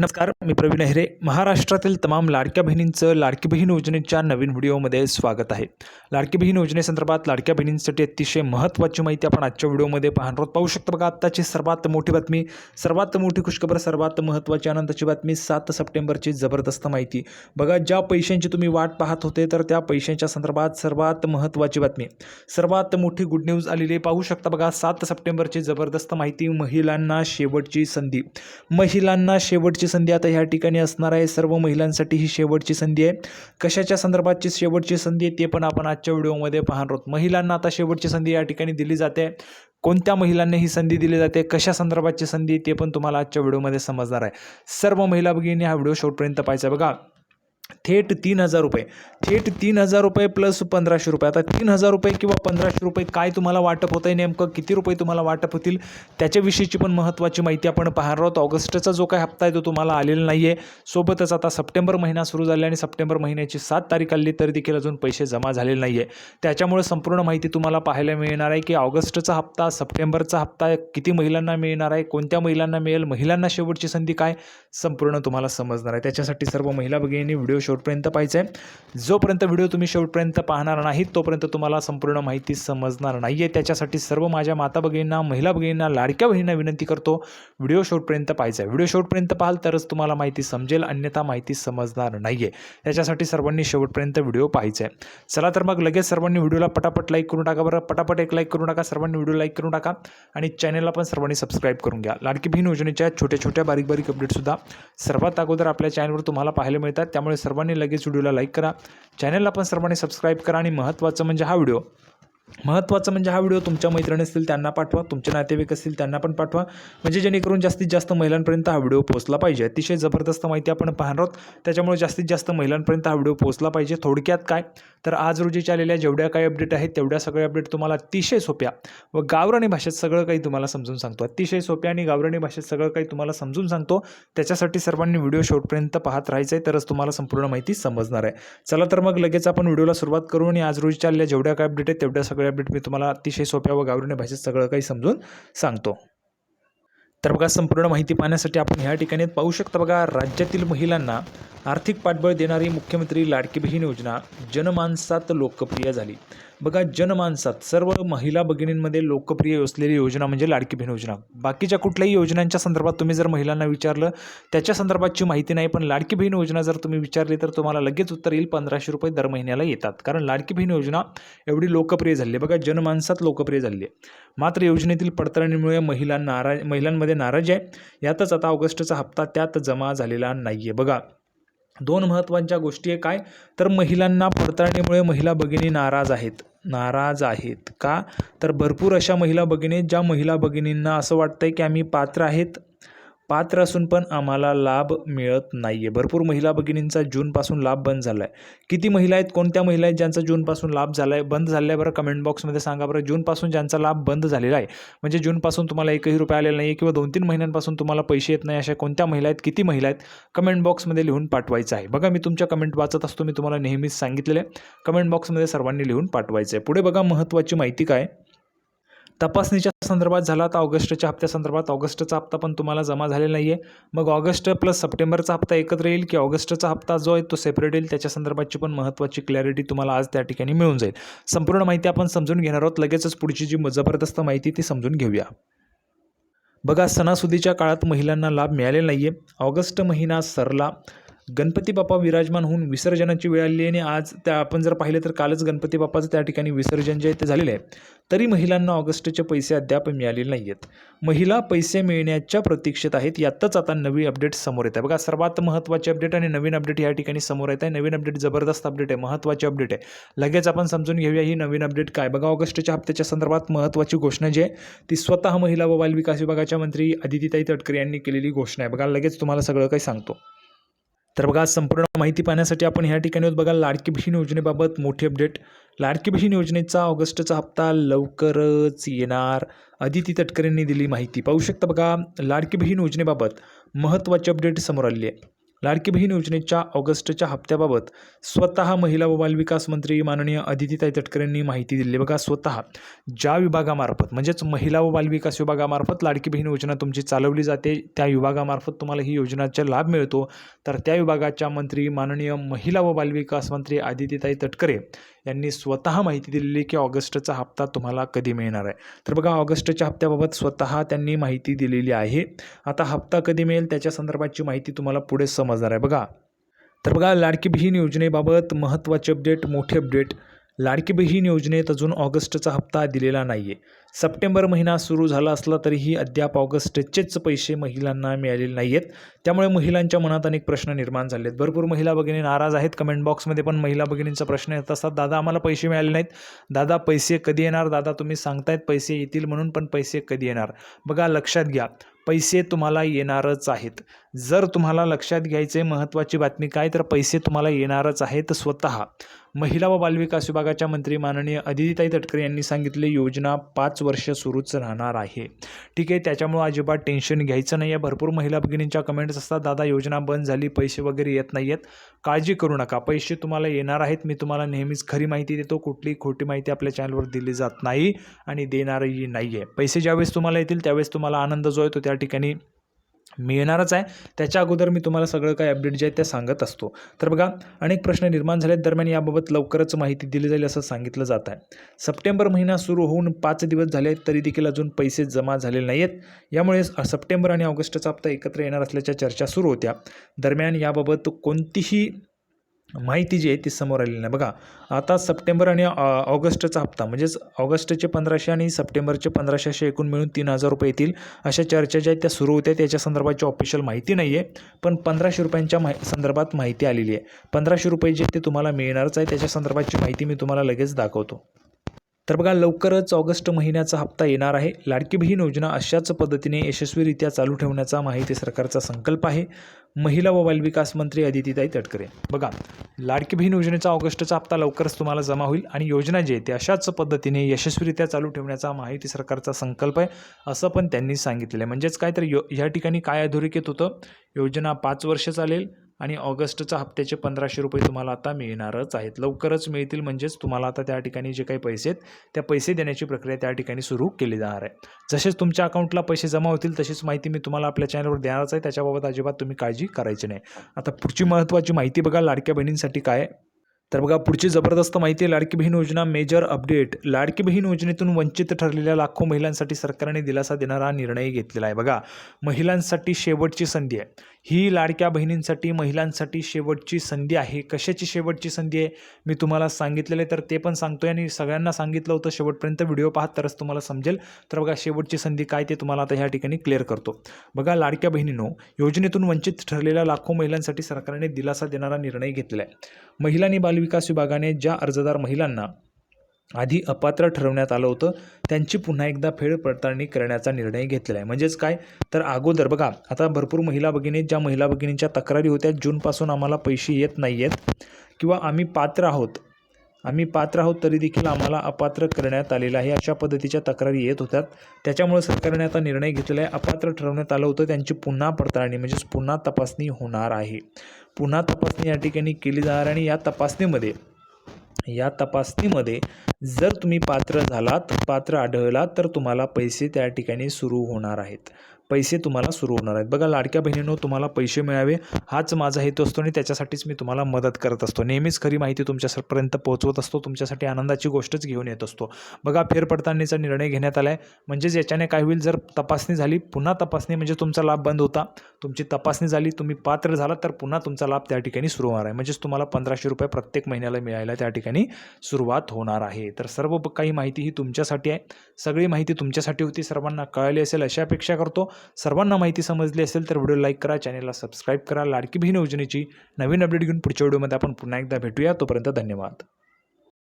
नमस्कार मी प्रवीण अहिरे. महाराष्ट्रातील तमाम लाडक्या बहिणींचं लाडकी बहीण योजनेच्या नवीन व्हिडिओमध्ये स्वागत आहे. लाडकी बहीण योजनेसंदर्भात लाडक्या बहिणींसाठी अतिशय महत्त्वाची माहिती आपण आजच्या व्हिडिओमध्ये पाहणार आहोत. पाहू शकतो बघा आत्ताची सर्वात मोठी बातमी सर्वात मोठी खुशखबर सर्वात महत्त्वाची आनंदाची बातमी सात सप्टेंबरची जबरदस्त माहिती. बघा ज्या पैशांची तुम्ही वाट पाहत होते तर त्या पैशांच्या संदर्भात सर्वात महत्त्वाची बातमी. सर्वात मोठी गुड न्यूज आलेली पाहू शकता बघा सात सप्टेंबरची जबरदस्त माहिती महिलांना शेवटची संधी. महिलांना शेवटची संधी आता ह्या ठिकाणी असणार आहे. सर्व महिलांसाठी ही शेवटची संधी आहे. कशाच्या संदर्भातची शेवटची संधी आहे ते पण आपण आजच्या व्हिडिओमध्ये पाहणार आहोत. महिलांना आता शेवटची संधी या ठिकाणी दिली जाते. कोणत्या महिलांना ही संधी दिली जाते? कशा संदर्भाची संधी ते पण तुम्हाला आजच्या व्हिडिओमध्ये समजणार आहे. सर्व महिला भगिनी हा व्हिडिओ शेवटपर्यंत पाहायचा बघा थेट तीन हजार रुपये. थेट तीन हजार रुपये प्लस पंधराशे रुपये. आता तीन हजार रुपये किंवा पंधराशे रुपये काय तुम्हाला वाटप होतं आहे नेमकं किती रुपये तुम्हाला वाटप होतील त्याच्याविषयीची पण महत्त्वाची माहिती आपण पाहणार आहोत. ऑगस्टचा जो काय हप्ता आहे तो तुम्हाला आलेला नाही आहे सोबतच आता सप्टेंबर महिना सुरू झाला आणि सप्टेंबर महिन्याची सात तारीख आली तरी देखील अजून पैसे जमा झालेले नाही आहे त्याच्यामुळे संपूर्ण माहिती तुम्हाला पाहायला मिळणार आहे की ऑगस्टचा हप्ता सप्टेंबरचा हप्ता किती महिलांना मिळणार आहे कोणत्या महिलांना मिळेल महिलांना शेवटची संधी काय संपूर्ण तुम्हाला समजणार आहे. त्याच्यासाठी सर्व महिला भगिनी व्हिडिओ शेवटपर्यंत पाहिजे आहे जोपर्यंत व्हिडिओ तुम्ही शेवटपर्यंत पाहणार नाहीत तोपर्यंत तुम्हाला संपूर्ण माहिती समजणार नाही आहे त्याच्यासाठी सर्व माझ्या माता भगिनींना महिला भगिनींना लाडक्या बहिणींना विनंती करतो व्हिडिओ शेवटपर्यंत पाहायचा आहे व्हिडिओ शेवटपर्यंत पाहाल तरच तुम्हाला माहिती समजेल अन्यथा माहिती समजणार नाही आहे त्याच्यासाठी सर्वांनी शेवटपर्यंत व्हिडिओ पाहायचा आहे चला तर मग लगेच सर्वांनी व्हिडिओला पटापट लाईक करून टाका बरं. पटापट एक लाईक करून टाका सर्वांनी व्हिडिओ लाईक करून टाका आणि चॅनलला पण सर्वांनी सबस्क्राईब करून घ्या. लाडकी बहीण योजनेच्या छोट्या छोट्या बारीक बारीक अपडेटसुद्धा सर्वात अगोदर आपल्या चॅनलवर तुम्हाला पाहायला मिळतात. त्यामुळे सर्वांनी लगेच व्हिडिओला लाईक करा. चॅनलला पण सर्वांनी सबस्क्राईब करा आणि महत्त्वाचं म्हणजे हा व्हिडिओ. महत्त्वाचं म्हणजे हा व्हिडिओ तुमच्या मैत्रिणी असतील त्यांना पाठवा. तुमचे नातेवाईक असतील त्यांना पण पाठवा. म्हणजे जेणेकरून जास्तीत जास्त महिलांपर्यंत हा व्हिडिओ पोहोचला पाहिजे. अतिशय जबरदस्त माहिती आपण पाहणार आहोत. त्याच्यामुळे जास्तीत जास्त महिलांपर्यंत हा व्हिडिओ पोहोचला पाहिजे. थोडक्यात काय? तर आज रोजी आलेल्या जेवढ्या काही अपडेट आहेत तेवढ्या सगळ्या अपडेट तुम्हाला अतिशय सोप्या व गावराणी भाषेत सगळं काही तुम्हाला समजून सांगतो. अतिशय सोप्या आणि गावराणी भाषेत सगळं काही तुम्हाला समजून सांगतो. त्याच्यासाठी सर्वांनी व्हिडिओ शेवटपर्यंत पाहत राहायचं आहे तरच तुम्हाला संपूर्ण माहिती समजणार आहे. चला तर मग लगेच आपण व्हिडिओला सुरुवात करू आणि आज रोजी आलेल्या जेवढ्या काही अपडेट आहेत तेवढ्या सगळ्या अपडेट मी तुम्हाला अतिशय सोप्या व गावराणी भाषेत सगळं काही समजून सांगतो. तर बघा संपूर्ण माहिती पाहण्यासाठी आपण ह्या ठिकाणी पाहू शकता बघा राज्यातील महिलांना आर्थिक पाठबळ देणारी मुख्यमंत्री लाडकी बहीण योजना जनमानसात लोकप्रिय झाली. बघा जनमानसात सर्व महिला भगिनींमध्ये लोकप्रिय असलेली योजना म्हणजे लाडकी बहीण योजना. बाकीच्या कुठल्याही योजनांच्या संदर्भात तुम्ही जर महिलांना विचारलं त्याच्या संदर्भातची माहिती नाही पण लाडकी बहीण योजना जर तुम्ही विचारली तर तुम्हाला लगेच उत्तर येईल पंधराशे रुपये दर महिन्याला येतात. कारण लाडकी बहीण योजना एवढी लोकप्रिय झाली आहे. बघा जनमानसात लोकप्रिय झाली आहे. मात्र योजनेतील पडताळणीमुळे महिलांना महिलांमध्ये महिलांमध्ये नाराजी आहे. यातच आता ऑगस्टचा हप्ता त्यात जमा झालेला नाही आहे बघा दोन महत्त्वाच्या गोष्टी आहे काय? तर महिलांना पडताळणीमुळे महिला भगिनी नाराज आहेत. नाराज आहेत का? तर भरपूर अशा महिला भगिनी ज्या महिला भगिनींना असं वाटतं आहे की आम्ही पात्र आहेत. पात्र असून पण आम्हाला लाभ मिळत नाही आहे भरपूर महिला भगिनींचा जूनपासून लाभ बंद झाला आहे किती महिला आहेत कोणत्या महिला आहेत ज्यांचा जूनपासून लाभ झाला आहे बंद झाला आहे बरं कमेंट बॉक्समध्ये सांगा बरं. जूनपासून ज्यांचा लाभ बंद झालेला आहे म्हणजे जूनपासून तुम्हाला एकही रुपये आलेला नाही आहे किंवा दोन तीन महिन्यांपासून तुम्हाला पैसे येत नाही अशा कोणत्या महिला आहेत किती महिला आहेत कमेंट बॉक्समध्ये लिहून पाठवायचं आहे. बघा मी तुमच्या कमेंट वाचत असतो मी तुम्हाला नेहमीच सांगितलेलं आहे. कमेंट बॉक्समध्ये सर्वांनी लिहून पाठवायचं आहे. पुढे बघा महत्त्वाची माहिती काय? तपासणीच्या संदर्भात झाला तर ऑगस्टच्या हप्त्यासंदर्भात ऑगस्टचा हप्ता पण तुम्हाला जमा झालेला नाही आहे मग ऑगस्ट प्लस सप्टेंबरचा हप्ता एकत्र येईल की ऑगस्टचा हप्ता जो आहे तो सेपरेट येईल? त्याच्या संदर्भातची पण महत्त्वाची क्लॅरिटी तुम्हाला आज त्या ठिकाणी मिळून जाईल. संपूर्ण माहिती आपण समजून घेणार आहोत. लगेचच पुढची जी जबरदस्त माहिती ती समजून घेऊया. बघा सणासुदीच्या काळात महिलांना लाभ मिळालेला नाही आहे ऑगस्ट महिना सरला. गणपती बाप्पा विराजमान होऊन विसर्जनाची वेळ आली आणि आज त्या आपण जर पाहिलं तर कालच गणपती बाप्पाचं त्या ठिकाणी विसर्जन जे आहे ते झालेलं आहे. तरी महिलांना ऑगस्टचे पैसे अद्याप मिळालेले नाही आहेत महिला पैसे मिळण्याच्या प्रतीक्षेत आहेत. यातच आता नवी अपडेट समोर येत आहे. बघा सर्वात महत्त्वाचे अपडेट आणि नवीन अपडेट या ठिकाणी समोर येत आहे. नवीन अपडेट जबरदस्त अपडेट आहे. महत्त्वाची अपडेट आहे. लगेच आपण समजून घेऊया ही नवीन अपडेट काय. बघा ऑगस्टच्या हप्त्याच्या संदर्भात महत्त्वाची घोषणा जी आहे ती स्वतः महिला व बालविकास विभागाच्या मंत्री अदितीताई तटकरे यांनी केलेली घोषणा आहे. बघा लगेच तुम्हाला सगळं काही सांगतो. तर बघा संपूर्ण माहिती पाहण्यासाठी आपण ह्या ठिकाणी बघा लाडकी बहीण योजनेबाबत मोठी अपडेट लाडकी बहीण योजनेचा ऑगस्टचा हप्ता लवकरच येणार. अदिती तटकरेंनी दिली माहिती. पाहू शकता बघा लाडकी बहीण योजनेबाबत महत्त्वाची अपडेट समोर आली आहे. लाडकी बहीण योजनेच्या ऑगस्टच्या हप्त्याबाबत स्वतः महिला व बालविकास मंत्री माननीय अदितीताई तटकरे यांनी माहिती दिली. बघा स्वतः ज्या विभागामार्फत म्हणजेच महिला व बालविकास विभागामार्फत लाडकी बहीण योजना तुमची चालवली जाते त्या विभागामार्फत तुम्हाला ही योजनाचा लाभ मिळतो. तर त्या विभागाच्या मंत्री माननीय महिला व बालविकास मंत्री आदितीताई तटकरे यांनी स्वतः माहिती दिलेली की ऑगस्टचा हप्ता तुम्हाला कधी मिळणार आहे. तर बघा ऑगस्टच्या हप्त्याबाबत स्वतः त्यांनी माहिती दिलेली आहे. आता हप्ता कधी मिळेल त्याच्या संदर्भाची माहिती तुम्हाला पुढे समजणार आहे. बघा. तर बघा लाडकी बहीण योजनेबाबत महत्त्वाचे अपडेट मोठे अपडेट लाडकी बहीण योजनेत अजून ऑगस्टचा हप्ता दिलेला नाही आहे सप्टेंबर महिना सुरू झाला असला तरीही अद्याप ऑगस्टचेच पैसे महिलांना मिळालेले नाही आहेत त्यामुळे महिलांच्या मनात अनेक प्रश्न निर्माण झाले आहेत भरपूर महिला भगिनी नाराज आहेत. कमेंट बॉक्समध्ये पण महिला भगिनींचा प्रश्न येत असतात. दादा आम्हाला पैसे मिळाले नाहीत. दादा पैसे कधी येणार? दादा तुम्ही सांगतायत पैसे येतील म्हणून पण पैसे कधी येणार? बघा लक्षात घ्या. पैसे तुम्हाला येणारच आहेत. जर तुम्हाला लक्षात घ्यायचे महत्त्वाची बातमी काय तर पैसे तुम्हाला येणारच आहेत स्वतः. महिला व बालविकास विभागाच्या मंत्री माननीय अदितीताई तटकरे यांनी सांगितले योजना पाच वर्ष सुरूच राहणार आहे. ठीक आहे त्याच्यामुळं अजिबात टेन्शन घ्यायचं नाही आहे भरपूर महिला भगिनींच्या कमेंट्स असतात दादा योजना बंद झाली पैसे वगैरे येत नाही आहेत काळजी करू नका. पैसे तुम्हाला येणार आहेत. मी तुम्हाला नेहमीच खरी माहिती देतो. कुठली खोटी माहिती आपल्या चॅनलवर दिली जात नाही आणि देणारही नाही आहे पैसे ज्यावेळेस तुम्हाला येतील त्यावेळेस तुम्हाला आनंद जो आहे तो त्या ठिकाणी मिळणारच आहे. त्याच्या अगोदर मी तुम्हाला सगळं काही अपडेट जे आहे ते सांगत असतो. तर बघा अनेक प्रश्न निर्माण झालेत. दरम्यान याबाबत लवकरच माहिती दिली जाईल असं सांगितलं जात आहे. सप्टेंबर महिना सुरू होऊन पाच दिवस झाले आहेत तरी देखील अजून पैसे जमा झालेले नाही आहेत यामुळे सप्टेंबर आणि ऑगस्टचा हप्ता एकत्र येणार असल्याच्या चर्चा सुरू होत्या. दरम्यान याबाबत कोणतीही माहिती जी आहे ती समोर आलेली नाही. बघा आता सप्टेंबर आणि ऑ- ऑगस्टचा हप्ता म्हणजेच ऑगस्टचे पंधराशे आणि सप्टेंबरचे पंधराशे असे एकूण मिळून तीन हजार रुपये येतील. अशा चर्चा ज्या आहेत त्या सुरू होत्या त्याच्या संदर्भाची ऑफिशियल माहिती नाही आहे पण पंधराशे रुपयांच्या माहि संदर्भात माहिती आलेली आहे. पंधराशे रुपये जे ते तुम्हाला मिळणारच आहे त्याच्या संदर्भाची माहिती मी तुम्हाला लगेच दाखवतो. तर बघा लवकरच ऑगस्ट महिन्याचा हप्ता येणार आहे. लाडकी बहीण योजना अशाच पद्धतीने यशस्वीरित्या चालू ठेवण्याचा माहिती सरकारचा संकल्प आहे. महिला व बालविकास मंत्री अदितीताई तटकरे. बघा लाडकी बहीण योजनेचा ऑगस्टचा हप्ता लवकरच तुम्हाला जमा होईल आणि योजना जी आहे ती अशाच पद्धतीने यशस्वीरित्या चालू ठेवण्याचा माहिती सरकारचा संकल्प आहे असं पण त्यांनी सांगितलेलं आहे. म्हणजेच काय तर यो ह्या ठिकाणी काय अधोरेखित होतं? योजना पाच वर्ष चालेल आणि ऑगस्टचा हप्त्याचे पंधराशे रुपये तुम्हाला आता मिळणारच आहेत. लवकरच मिळतील म्हणजेच तुम्हाला आता त्या ठिकाणी जे काही पैसे आहेत त्या पैसे देण्याची प्रक्रिया त्या ठिकाणी सुरू केली जाणार आहे. जसेच तुमच्या अकाउंटला पैसे जमा होतील तशीच माहिती मी तुम्हाला आपल्या चॅनलवर देणारच आहे. त्याच्याबाबत अजिबात तुम्ही काळजी करायची नाही. आता पुढची महत्त्वाची माहिती बघा लाडक्या बहिणींसाठी काय तर बघा पुढची जबरदस्त माहिती आहे लाडकी बहीण योजना मेजर अपडेट लाडकी बहीण योजनेतून वंचित ठरलेल्या लाखो महिलांसाठी सरकारने दिलासा देणारा निर्णय घेतलेला आहे. बघा महिलांसाठी शेवटची संधी आहे. ही लाडक्या बहिणींसाठी महिलांसाठी शेवटची संधी आहे. कशाची शेवटची संधी आहे? मी तुम्हाला सांगितलेलं आहे तर ते पण सांगतोय आणि सगळ्यांना सांगितलं होतं शेवटपर्यंत व्हिडिओ पाहत तरच तुम्हाला समजेल. तर बघा शेवटची संधी काय ते तुम्हाला आता ह्या ठिकाणी क्लिअर करतो. बघा लाडक्या बहिणीनो योजनेतून वंचित ठरलेल्या लाखो महिलांसाठी सरकारने दिलासा देणारा निर्णय घेतला आहे. महिला आणि बालविकास विभागाने ज्या अर्जदार महिलांना आधी अपात्र ठरवण्यात आलं होतं त्यांची पुन्हा एकदा फेड पडताळणी करण्याचा निर्णय घेतलेला आहे. म्हणजेच काय? तर अगोदर बघा आता भरपूर महिला भगिनी ज्या महिला भगिनींच्या तक्रारी होत्या जूनपासून आम्हाला पैसे येत नाही आहेत किंवा आम्ही पात्र आहोत आम्ही पात्र आहोत तरी देखील आम्हाला अपात्र करण्यात आलेलं आहे. अशा पद्धतीच्या तक्रारी येत होत्या त्याच्यामुळे सरकारने आता निर्णय घेतलेला आहे. अपात्र ठरवण्यात आलं होतं. त्यांची पुन्हा पडताळणी म्हणजेच पुन्हा तपासणी होणार आहे. पुन्हा तपासणी या ठिकाणी केली जाणार आणि या तपासणीमध्ये या तपासणीमध्ये जर तुम्ही पात्र झालात पात्र आढळलात तर तुम्हाला पैसे त्या ठिकाणी सुरू होणार आहेत. पैसे तुम्हाला सुरू होणार आहेत. बघा लाडक्या बहिणींनो तुम्हाला पैसे मिळावे हाच माझा हेतू असतो आणि त्याच्यासाठीच मी तुम्हाला मदत करत असतो. नेहमीच खरी माहिती तुमच्यापर्यंत पोहोचवत असतो तुमच्यासाठी आनंदाची गोष्टच घेऊन येत असतो. बघा फेरपडताळणीचा निर्णय घेण्यात आला आहे म्हणजेच याच्याने काय होईल जर तपासणी झाली पुन्हा तपासणी म्हणजे तुमचा लाभ बंद होता. तुमची तपासणी झाली तुम्ही पात्र झालात तर पुन्हा तुमचा लाभ त्या ठिकाणी सुरू होणार आहे. म्हणजेच तुम्हाला पंधराशे रुपये प्रत्येक महिन्याला मिळायला त्या ठिकाणी सुरुवात होणार आहे. तर सर्व काही माहिती ही तुमच्यासाठी आहे. सगळी माहिती तुमच्यासाठी होती. सर्वांना कळाली असेल अशी अपेक्षा करतो. सर्वांना माहिती समजली असेल तर व्हिडिओ लाईक करा चॅनलला सबस्क्राईब करा. लाडकी बहीण योजनेची नवीन अपडेट घेऊन पुढच्या व्हिडिओमध्ये आपण पुन्हा एकदा भेटूया. तोपर्यंत धन्यवाद.